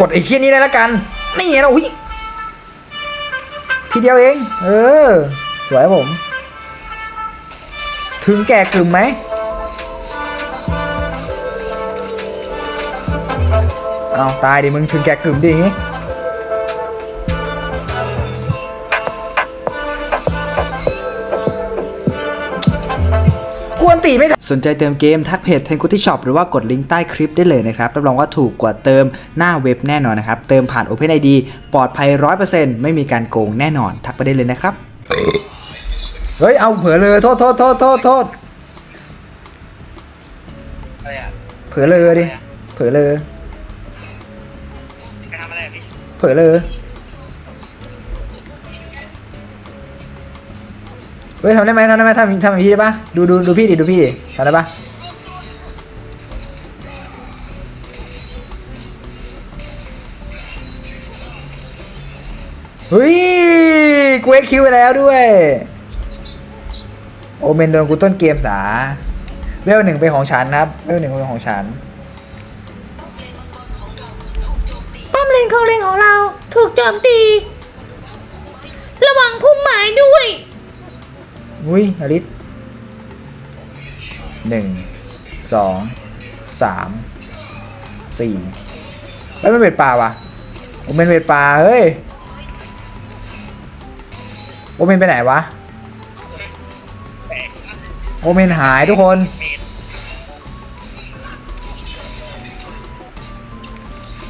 กดไอ้เคียนี้เลยละกัน นี่ไงนะอุ้ยทีเดียวเอง เออ สวยผม ถึงแก่กึ่มไหมเอาตายดิมึงถึงแก่กึ่มดิ สนใจเติมเกมทักเพจเทนคุตี้ช็อปหรือว่ากดลิงก์ใต้คลิปได้เลยนะครับ รับรองว่าถูกกว่าเติมหน้าเว็บแน่นอนนะครับ เติมผ่าน OpenID ปลอดภัย 100%ไม่มีการโกงแน่นอน ทักไปได้เลยนะครับ เฮ้ย เอาเผลอเลยโทษโทษโทษโทษโทษอะไรอะเผลอเลยดิเผลอเลยจะทำอะไรอะพี่ เผลอเลย เฮ้ยทำได้ไหมทำได้ไหมทำทำแบบพี่ได้ปะดูดูดูพี่ดิดูพี่ดิทำได้ปะเฮ้ยกูเอ็กคิวไปแล้วด้วย โอเมนโดนกูต้นเกมสาเวลหนึ่งเป็นของฉันนะครับเวลหนึ่งเป็นของฉันป้อมเลนของเลนของเรา ถูกโจมตี ระวังพุ่มหมายด้วย อุ้ยอลิสหนึ่งสองสามสี่ไม่เป็นเวทป่าวะโอเมนเวทป่าเฮ้ยโอเมนไปไหนวะโอเมนหายทุกคน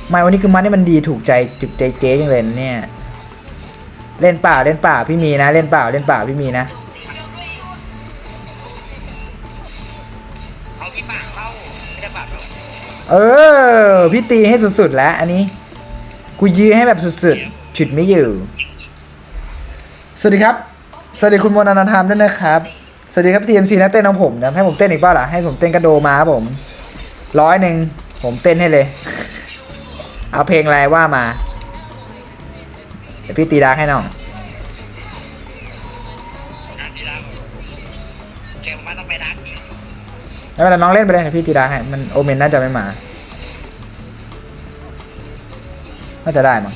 ไม่วันนี้คือมันนี่มันดีถูกใจจุกใจเจ๊ยังเลยเนี่ย เล่นเปล่าเล่นเปล่าพี่มีนะ เล่นเปล่าเล่นเปล่าพี่มีนะ เออ พี่ตีให้สุดๆแล้ว อันนี้ กูยื้อให้แบบสุดๆฉุดไม่อยู่ สวัสดีครับ สวัสดีคุณมนต์อนันทามด้วยนะครับ สวัสดีครับ TMC นักเต้นของผมนะ ให้ผมเต้นอีกเปล่าล่ะ ให้ผมเต้นกระโดมาครับผม ร้อยหนึ่ง ผมเต้นให้เลย เอาเพลงอะไรว่ามา เดี๋ยวพี่ตีดาร์กให้น้องอะสีดำเจอมาต้องไปดักอีกแล้วเวลาน้องเล่นไปเลยเดี๋ยวพี่ตีดาร์กให้มันโอเมนน่าจะไม่มา น่าจะได้มั้ง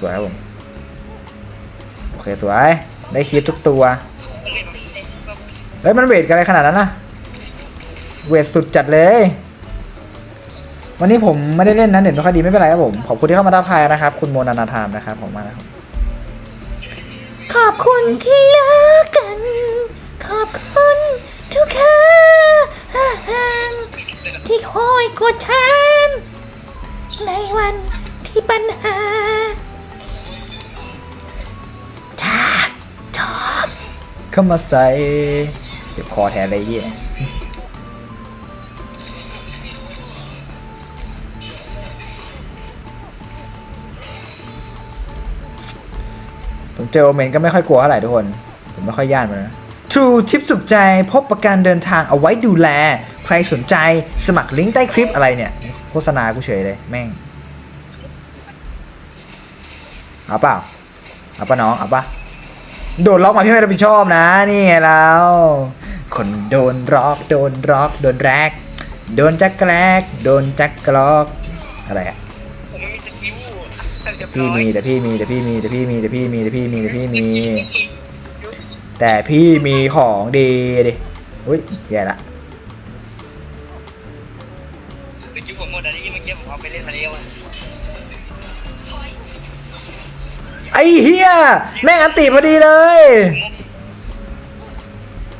สวยครับผม โอเค สวย ได้คลิปทุกตัว เฮ้ย มันเวทกันอะไรขนาดนั้นนะเวทสุดจัดเลย วันนี้ผมไม่ได้เล่นนะเน็ตไม่ค่อยดีไม่เป็นไรครับผม ขอบคุณที่เข้ามาทักทายนะครับ คุณโมนานาธามนะครับผมมานะครับขอบคุณที่เลิกกัน ขอบคุณทุกครั้ง ที่คอยกดฉันในวันที่ปัญหาถ้าชอบเข้ามาใส่เจ็บคอแทนเลยเหี้ยผมเจอโอเมนก็ไม่ค่อยกลัวเท่าไหร่ทุกคน ผมไม่ค่อยย่านมันนะ True ทิปสุขใจพบประกันเดินทางเอาไว้ดูแล ใครสนใจสมัครลิงก์ใต้คลิปอะไรเนี่ย โฆษณากูเฉยเลย แม่ง เอาเปล่า เอาปะน้อง เอาปะโดนล็อกมาพี่ไม่รับผิดชอบนะ นี่ไงเราคนโดนล็อกโดนล็อกโดนแรก โดนจักแกลกโดนจักกลอก อะไรอะผมไม่มีสกิลเรียบร้พี่มีแต่พี่มีแต่พี่มีแต่พี่มีแต่พี่มีแต่พี่มีแต่พี่มี แต่พี่มีของดีดิอุ้ยแย่ละ ไอ้เฮียแม่งอันติพอดีเลย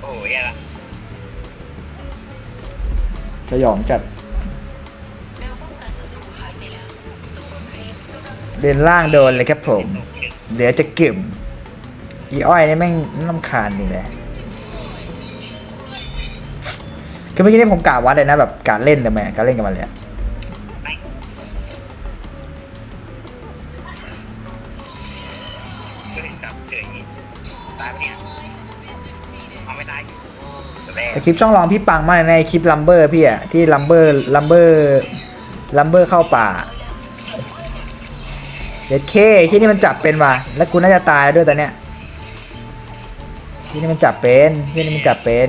โอ้ยแย่ละสยองจัด เดินล่างโดนเลยครับผมเหลือจะเก็บอีอ้อยนี่แม่งน้ำคาญนี่แหละคือเมื่อกี้นี่ผมกะวัดเลยนะแบบการเล่นเลยแม่การเล่นกับมันเลยอะ แม่แต่คลิปช่องรองพี่ปังมากเลยในะคลิปลัมเบอร์พี่อะที่ลัมเบอร์ลัมเบอร์ลัมเบอร์เข้าป่าเด็ดเคที่นี่มันจับเป็นว่ะแล้วกูน่าจะตายแล้วด้วยตอนเนี้ยพี่นี่มันจับเป็นพี่นี่มันจับเป็น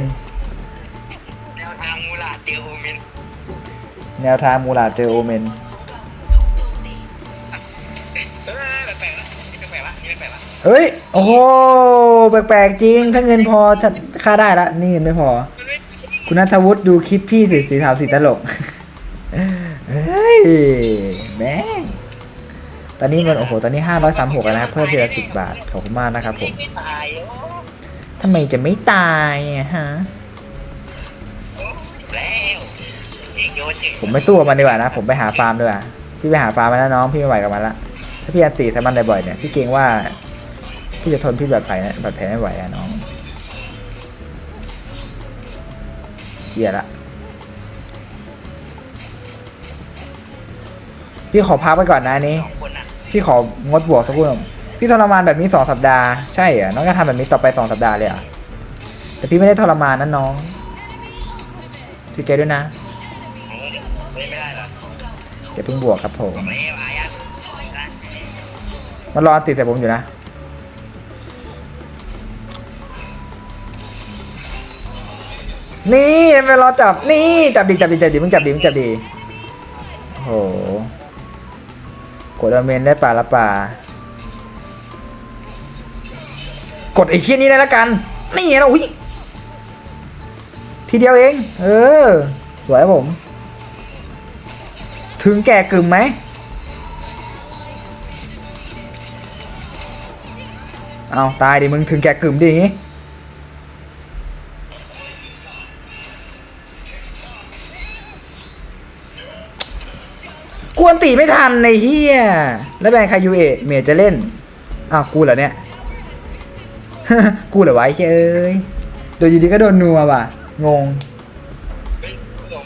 แนวทางมูลาดเจอโอเมนแนวทางมูลาดเจอโอเมนเออแปลกๆละนี่แปลกๆละนี่แปลกๆละเฮ้ย โอ้โห แปลกๆจริง ถ้าเงินพอจะค่าได้ละ นี่เงินไม่พอมันไม่ คุณนัทวุฒิดูคลิปพี่สีสีขาวสีตลก เฮ้ย แม่ง ตอนนี้มันโอ้โห ตอนนี้ห้าร้อยสามหกแล้วนะครับ เพิ่มทีละสิบบาท ขอบคุณมากนะครับผมไม่ตายโอ้ทำไมจะไม่ตายอะฮะ จบแล้วเอกโยนจริงผมไม่สู้กับมันดีกว่านะ ผมไปหาฟาร์มดีกว่า พี่ไปหาฟาร์มมาแล้วน้อง พี่ไม่ไหวกับมันละ ถ้าพี่อันตีถ้ามันบ่อยๆเนี่ย พี่เกรงว่า พี่จะทนพี่บาดแผลบาดแผลไม่ไหวอะน้อง เหี้ยละพี่ขอพักไปก่อนนะอันนี้ สองคนอะพี่ของดบวกสักครู่หนึ่งพี่ทรมานแบบนี้สองสัปดาห์ใช่เหรอน้องจะทำแบบนี้ต่อไปสองสัปดาห์เลยเหรอแต่พี่ไม่ได้ทรมานนะน้องถือใจด้วยนะเล่นไม่ได้หรออย่าเพิ่งบวกครับผมไม่ไหวอะนะมันรอติดแต่ผมอยู่นะ นี่มันรอจับนี่จับดีจับดีจับดีมึงจับดีมึงจับดีโหกดอเมนได้ป่าละป่ากดไอ้เคี้ยนี้ได้ล้วกัน นี่ไงนะอุ้ยทีเดียวเอง เออ สวยผม ถึงแก่กึ่มไหมเอาตายดิมึงถึงแก่กึ่มดิ ตีไม่ทันในเฮียแล้วแบงคายูเอะเมยจะเล่น อ้าวกูเหรอเนี่ย กูเหรอวะไอ้เหี้ยเอ้ยโดนอยูดีก็โดนนัวว่ะ งงเฮ้ยผู้ชม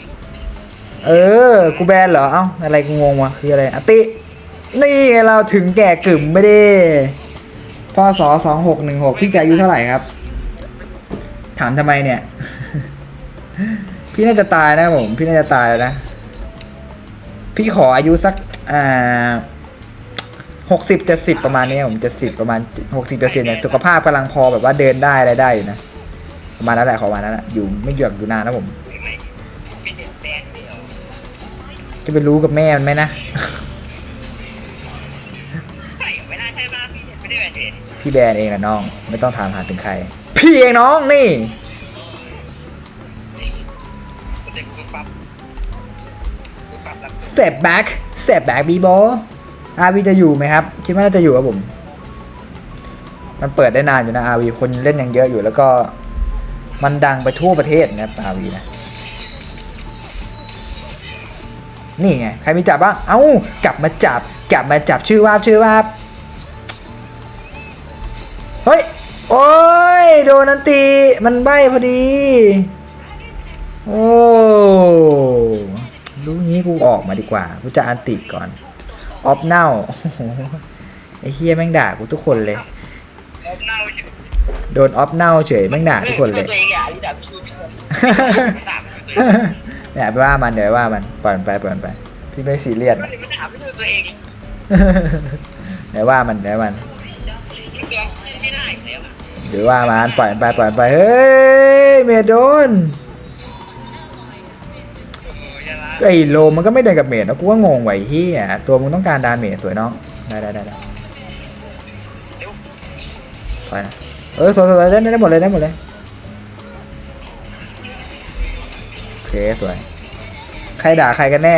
เออ กูแบนเหรอ เอ้า อะไรกูงงวะ คืออะไรอะติ นี่ไงเราถึงแก่กึ่มไม่ได้พศสองหกหนึ่งหกพี่แกอายุเท่าไหร่ครับ ถามทำไมเนี่ย พี่น่าจะตายนะผม พี่น่าจะตายแล้วนะ พี่ขออายุสัก อ่าหกสิบเจ็ดสิบประมาณนี้ผมเจ็ดสิบประมาณหกสิบเจ็ดสิบเนี่ยสุขภาพกำลังพอแบบว่าเดินได้อะไรได้อยู่นะประมาณนั้นแหละขอประมาณนั้นแหละอยู่ไม่หยุดอยู่นานนะผม จะไปรู้กับแม่มันไหมนะ ใช่ไม่น่าใช่ป่ะพี่ไม่ได้แบบเห็นพี่แบนเองนะน้อง ไม่ต้องถามหาถึงใคร พี่เองน้องนี่คุณเด็กคุณปั๊บ เซฟแบ็กเซฟแบ็กบีโบอาวีจะอยู่ไหมครับ คิดว่าน่าจะอยู่ครับผม มันเปิดได้นานอยู่นะอาวีคนเล่นยังเยอะอยู่แล้วก็ มันดังไปทั่วประเทศนะครับอาวีนะนี่ไงใครมีจับบ้าง เอ้ากลับมาจับ กลับมาจับชื่อว่าชื่อว่าเฮ้ย โอ้ย โดนนันตี มันใบพอดี โอ้ รู้งี้กูออกมาดีกว่า กูจะอันติก่อน ออฟเน่าไอ้เฮียแม่งด่ากูทุกคนเลยแล้วเน่าใช่ไหมโดนออฟเน่าเฉยแม่งด่าทุกคนเลยตัวเองอะพี่ดับพี่ดูพี่ดูไม่ด่าไม่ดูตัวเองเนี่ยไปว่ามันเดี๋ยวไปว่ามันปล่อยมันไปปล่อยมันไป พี่ไม่ซีเรียสไม่นะได้ไม่ด่าไม่ดูตัวเองเดี๋ยวว่ามันเดี๋ยวมันที่เกลือเล่นไม่ได้แล้วอะเดี๋ยวว่ามันปล่อยมันไปปล่อยมันไปเฮ้ยเมดโดน ไอ้โลมันก็ไม่เดินกับเมดนะกูก็งงไหวเฮียตัวมึงต้องการดาเมจสวยน้องได้ได้ได้ได้เร็วไปนะเออสวยสวยได้ได้หมดเลยได้หมดเลยโอเคสวยใครด่าใครกันแน่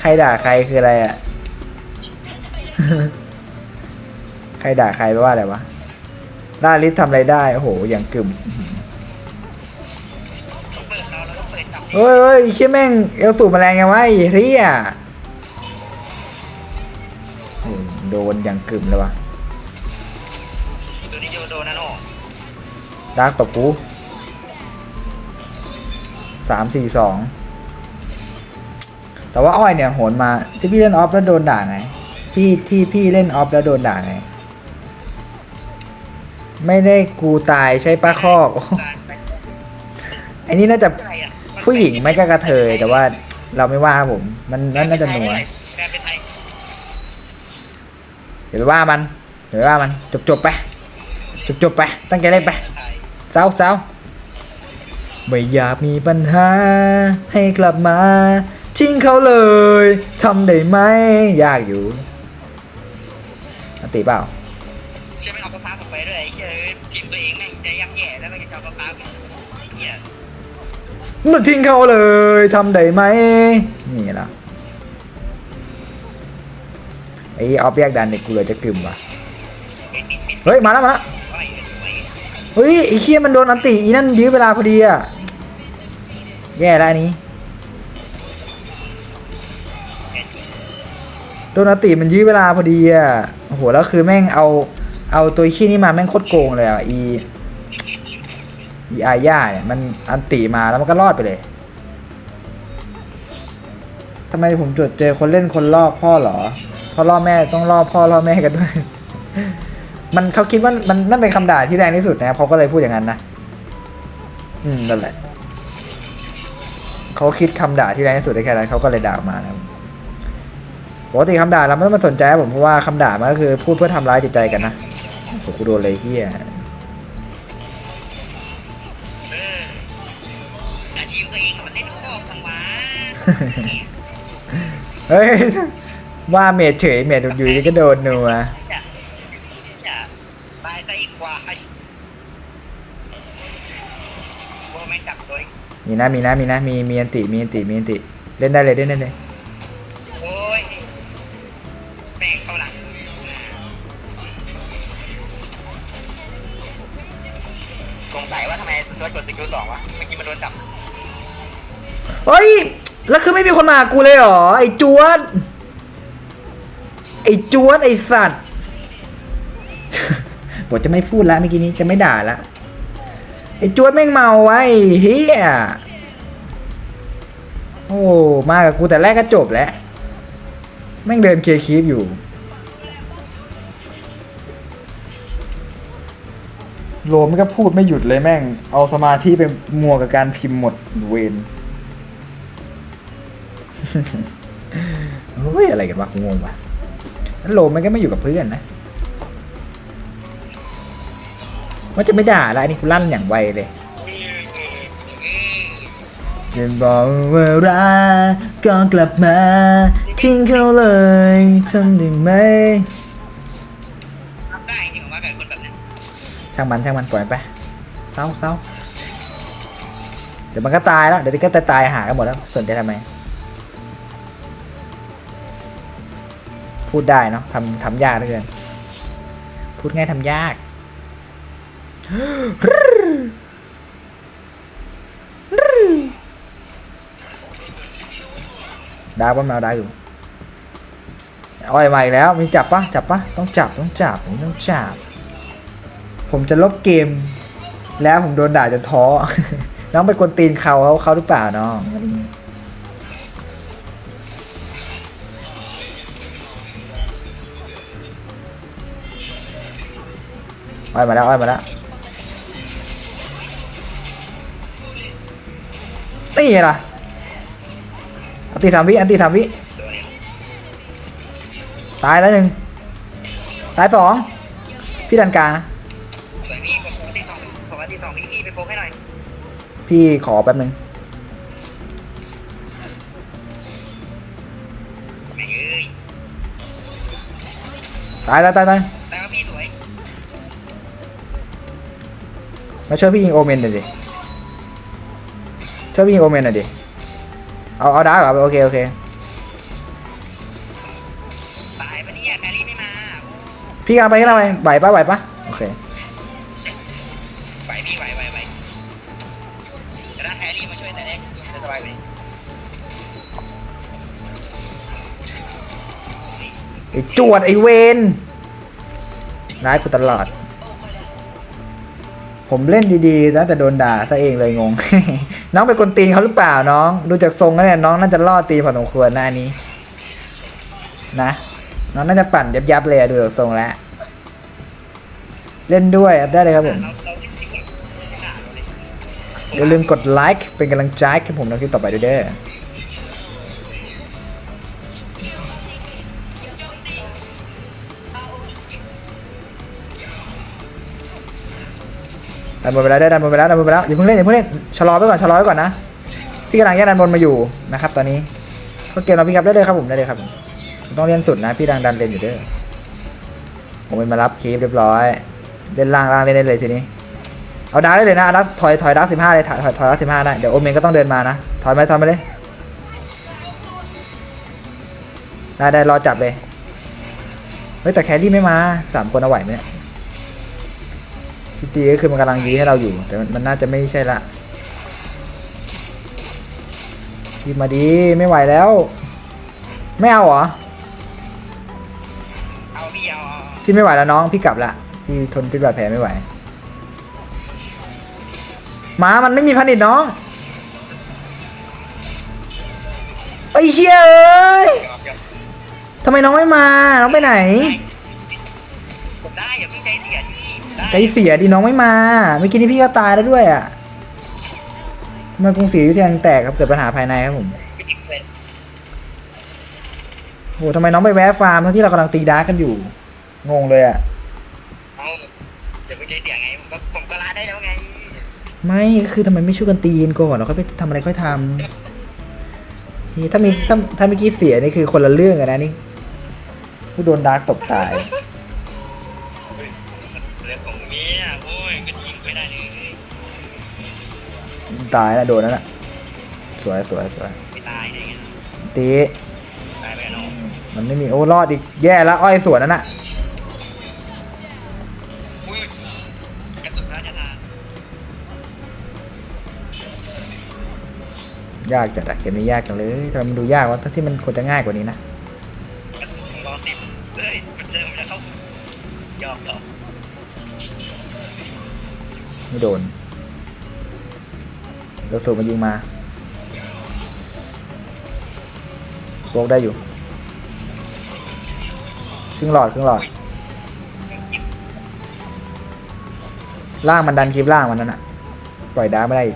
ใครด่าใครคืออะไรอะใครด่าใครแปลว่าอะไรวะล่าลิสทำอะไรได้โอ้โหอย่างกึ่ม เปิดจับเฮ้ยเฮ้ยเชี่ยแม่งเอลสูบแมลงไงวะไอ้เฮียโอ้โหโดนอย่างกึ่มเลยวะตัวนี้โยโดนะโน่ดาร์กตบกูสามสี่สองแต่ว่าอ้อยเนี่ยโหนมาที่พี่เล่นออฟแล้วโดนด่าไงพี่ที่พี่เล่นออฟแล้วโดนด่าไงไม่ได้กูตายใช่ป้าคอกโอ้โหไอ้นี่น่าจะอะไรอะ ผู้หญิงไม่ก็กระเทยแต่ว่าเราไม่ว่าผม มันนั่นน่าจะหนัวเป็นไทยเดี๋ยวไปว่ามันเดี๋ยวไปว่ามันจบจบไปจบจบไป ตั้งใจเล่นไปเศร้าเศร้าไม่อยากมีปัญหา ให้กลับมา ทิ้งเขาเลยทำได้ไหมยากอยู่อติเปล่าเชื่อไม่เอากระพาผมไปด้วยไอ้เหี้ยทีมตัวเองแม่งจะย่ำแย่แล้วไม่จะเอากระพาไปเหี้ย มึงทิ้งเขาเลยทำได้ไหมนี่ละไอ้ออฟแยกดันเนี่ยกูเลยจะกึ่มว่ะเฮ้ยมาแล้วมาแล้วไว้ไว้เฮ้ยไอ้เคียมันโดนอันติอีนั่นยื้อเวลาพอดีอะแย่แล้วนี้โดนอันติมันยื้อเวลาพอดีอะโอ้โหแล้วคือแม่งเอาเอาตัวขี้นี่มาแม่งโคตรโกงเลยอะอี อีอาญาเนี่ยมันอันติมาแล้วมันก็รอดไปเลยทำไมผมจดเจอคนเล่นคนลอกพ่อหรอพ่อล่อแม่ต้องล่อพ่อล่อแม่กันด้วย มันเขาคิดว่ามันนั่นเป็นคำด่าที่แรงที่สุดนะเขาก็เลยพูดอย่างนั้นนะอืมนั่นแหละเขาคิดคำด่าที่แรงที่สุดได้แค่นั้นเขาก็เลยด่ามานะปกติคำด่าเราไม่ต้องมาสนใจผมเพราะว่าคำด่ามันก็คือพูดเพื่อทำร้ายจิตใจกันนะโอ้โหกูโดนเลยเฮีย เฮ้ย ว่าเมดเฉยเมดอยู่ดีก็โดนนัวอย่าอย่าตายใจควายโอ้แม่งจับตัวเองมีนะมีนะมีนะมีมีอันติมีอันติมีอันติเล่นได้เลยเล่นได้เลยโอ้ยแม่งเข้าหลังสงสัยว่าทำไมตัวกดสกิลสองวะเมื่อกี้มันโดนจับเฮ้ย แล้วคือไม่มีคนมากูเลยเหรอ ไอ้จวด ไอ้จวด ไอ้สัตว์บอจะไม่พูดแล้วเมื่อกี้นี้จะไม่ด่าละ ไอ้จวดแม่งเมาไว้เฮียโอ้มากับกูแต่แรกก็จบแล้ว แม่งเดินเคลียร์คีฟอยู่ โลมก็พูดไม่หยุดเลยแม่ง เอาสมาธิไปมัวกับการพิมพ์หมดเวน เฮ้ยอะไรกันวะกูงงวะแล้วโลมมันก็ไม่อยู่กับเพื่อนนะว่าจะไม่ด่าละอันนี้กูลั่นอย่างไวเลยจะบอกว่ารักก็กลับมา ทิ้งเขาเลยทำได้ไหมทำได้จริงผมว่ากับคนแบบนั้นช่างมันช่างมันปล่อยไปเศร้าเศร้าเดี๋ยวมันก็ตายแล้วเดี๋ยวก็ตายตายหากันหมดแล้วสนใจทำไม พูดได้เนาะทำทำยากเหลือเกิน พูดง่ายทำยาก ดาวป้าแมวดาอยู่อ้อยมาอีกแล้ว มีจับปะจับปะต้องจับต้องจับผมต้องจับ ผมจะลบเกม แล้วผมโดนด่าจนท้อ น้องไปกวนตีนเขาเขาเขาหรือเปล่าน้อง อ้อยมาแล้วอ้อยมาแล้วนี่ไงล่ะอันตีสามวิอันตีสามวิตัวเนี้ยตายแล้วหนึ่งตายสองพี่ดันกลางนะสวยพี่ผมที่สองผมว่าที่สองพี่พี่ไปโพกให้หน่อยพี่ขอแป๊บหนึ่งแม่งเอ้ยตายตายตายตายแต่ว่าพี่สวย มาช่วยพี่ยิงโอเมนหน่อยดิช่วยพี่ยิงโอเมนหน่อยดิเอาเอาดาร์กเหรอโอเคโอเคตายปะเนี่ยแครี่ไม่มาโอ้พี่กำลังไปกำลังไปไหวปะไหวปะโอเคไหวพี่ไหวไหวไหวแต่ถ้าแครี่มาช่วยแต่แรกจะสบายกว่านี้ไอ้จวดไอ้เวนร้ายกูตลอด ผมเล่นดีๆนะแต่โดนด่าซะเองเลยงง น้องไปกวนตีนเขาหรือเปล่าน้อง ดูจากทรงแล้วเนี่ยน้องน่าจะล่อตีนพอสมควรนะอันนี้ นะ น้องน่าจะปั่นยับๆเลยอะดูจากทรงแล้ว เล่นด้วยครับได้เลยครับผมเราเราเล่นจริงเหรอไม่น่าเราเลยอย่าลืมกดไลค์เป็นกำลังใจให้ผมในคลิปต่อไปด้วยเด้อ ดันบนไปแล้วได้ดันบนไปแล้วดันบนไปแล้วอย่าเพิ่งเล่นอย่าเพิ่งเล่นชะลอไว้ก่อนชะลอไว้ก่อนนะพี่กำลังแยกดันบนมาอยู่นะครับ ตอนนี้ก็เกมเราพี่ครับได้เลยครับผมได้เลยครับผมต้องเล่นสุดนะ พี่ดังดันเล่นอยู่เด้อผมเป็นมารับคีฟเรียบร้อยเล่นล่างล่างเล่นได้เลยทีนี้เอาดาร์กได้เลยนะดาร์กถอยถอยดาร์กสิบห้าเลยถอยถอยถอยดาร์กสิบห้าได้เดี๋ยวโอเมนก็ต้องเดินมานะถอยไปถอยไปเลยได้ได้รอจับเลยเฮ้ยแต่แครี่ไม่มาสามคนเอาไหวไหมเนี่ย ที่ตีก็คือมันกำลังยื้อให้เราอยู่ แต่มันมันน่าจะไม่ใช่ละยิบมาดีไม่ไหวแล้ว ไม่เอาเหรอเอาพี่เอาเอาพี่ไม่ไหวแล้วน้องพี่กลับละพี่ทนพิษบาดแผลไม่ไหวหมามันไม่มีพันิดน้องไอ้เหี้ยเอ้ยเดี๋ยวเดี๋ยวทำไมน้องไม่มา น้องไปไหน ผมได้อย่าเพิ่งใจเสียพี่ได้ ใจเสียดิน้องไม่มาเมื่อกี้นี้พี่ก็ตายแล้วด้วยอะทำไมกรุงศรีอยุธยายังแตกครับเกิดปัญหาภายในครับผมไม่ติดเลยโหทำไมน้องไปแวะฟาร์มทั้งที่เรากำลังตีดาร์กกันอยู่ งงเลยอะเอาอย่าเพิ่งใจเสียไงผมก็ผมก็ลาได้แล้วไง ไม่ก็คือทำไมไม่ช่วยกันตีกันก่อนแล้วค่อยไปทำอะไรค่อยทำเฮ้ยถ้ามีถ้าถ้าเมื่อกี้เสียนี่คือคนละเรื่องกันนะนี่ผู้โดนดาร์กตบตาย ตายนะโดนนั่นแหละสวยสวยสวยไม่ตายได้ไงตีตายไปแล้วมันไม่มีโอ้รอดอีกแย่แล้วอ้อยสวนนั่นน่ะอุ้ยกระสุนพระราชทานยากจัดอะเกมนี้ยากจังเลยทำไมมันดูยากวะทั้งที่มันควรจะง่ายกว่านี้นะกระสุนรอสิบเฮ้ยมันเจอมันจะเข้าหยอกหยอกไม่โดน รถสูบมันยิงมาโป๊กได้อยู่ครึ่งหลอดครึ่งหลอด ล่างมันดันคลิปล่างมันนั่นอะปล่อยดาไม่ได้ก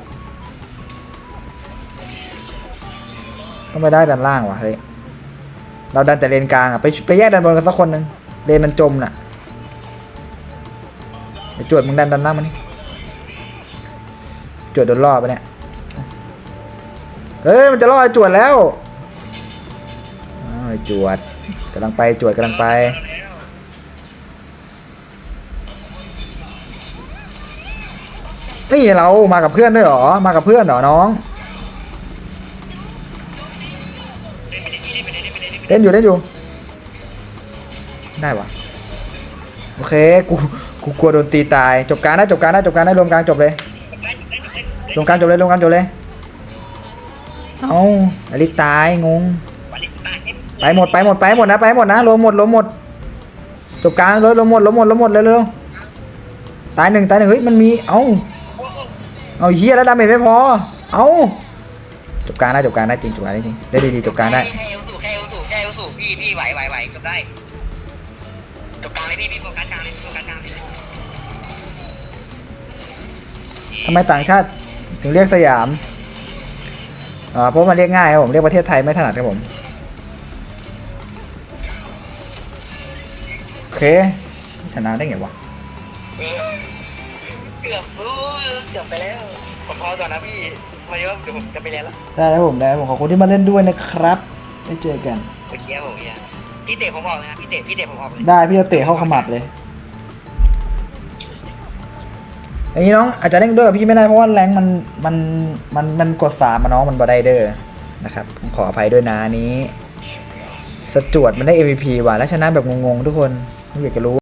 ต้องไปได้ดันล่างวะเฮ้ยเราดันแต่เลนกลางอะไปไปแยกดันบนกันสักคนหนึ่งเลนมันจมน่ะจวดมึงดันดันล่างมันจวดโดนล่อไปเนี่ย เฮ้ยมันจะล่อไอ้จวดแล้วอ้าวไอ้จวดกำลังไปจวดกำลังไป นี่เรามากับเพื่อนด้วยเหรอ มากับเพื่อนเหรอน้อง เล่นอยู่เล่นอยู่ ได้วะโอเคกูกูกลัวโดนตีตาย จบการนะจบการนะจบการนะรวมกลางจบเลยรวมกลางจบเลยรวมกลางจบเลย เอาอลิสตายงงวันนี้ตายไปหมดไปหมดไปหมดนะไปหมดนะรวมหมดรวมหมดจบกลางเลยรวมหมดรวมหมดรวมหมดเลยเร็วๆตายหนึ่งตายหนึ่งเฮ้ยมันมีเอ้าเอาเฮียแล้วดาเมจไม่พอเอาจบกลางได้จบกลางได้จริงจบกลางได้จริงได้ดีๆจบกลางได้แค่เอวสูแค่เอวสูแค่เอวสูพี่พี่ไหวไหวไหวจบได้จบกลางเลยพี่พี่โฟกัสกลางเลยโฟกัสกลางเลยทำไมต่างชาติถึงเรียกสยาม อ่าเพราะมันเรียกง่ายครับผมเรียกประเทศไทยไม่ถนัดครับผมโอเคชนะได้ไงวะเออเกือบรู้เกือบไปแล้วผมพอก่อนนะพี่มาเดี๋ยวเดี๋ยวผมจะไปเรียนแล้วได้แล้วผมได้ผมขอบคุณที่มาเล่นด้วยนะครับได้เจอกันโอเคครับผมเฮียพี่เตะผมออกเลยนะพี่เตะพี่เตะผมออกเลยได้พี่จะเตะเข้าขมับเลย อย่างนี้น้องอาจจะเล่นด้วยกับพี่ไม่ได้เพราะว่าแรงมันมันมันมันกดสามมาน้องมันบอไดเดอร์นะครับผมขออภัยด้วยนะนนี้ สจวดมันได้ MVP ว่ะแล้วชนะแบบงงๆทุกคนไม่อยากจะรู้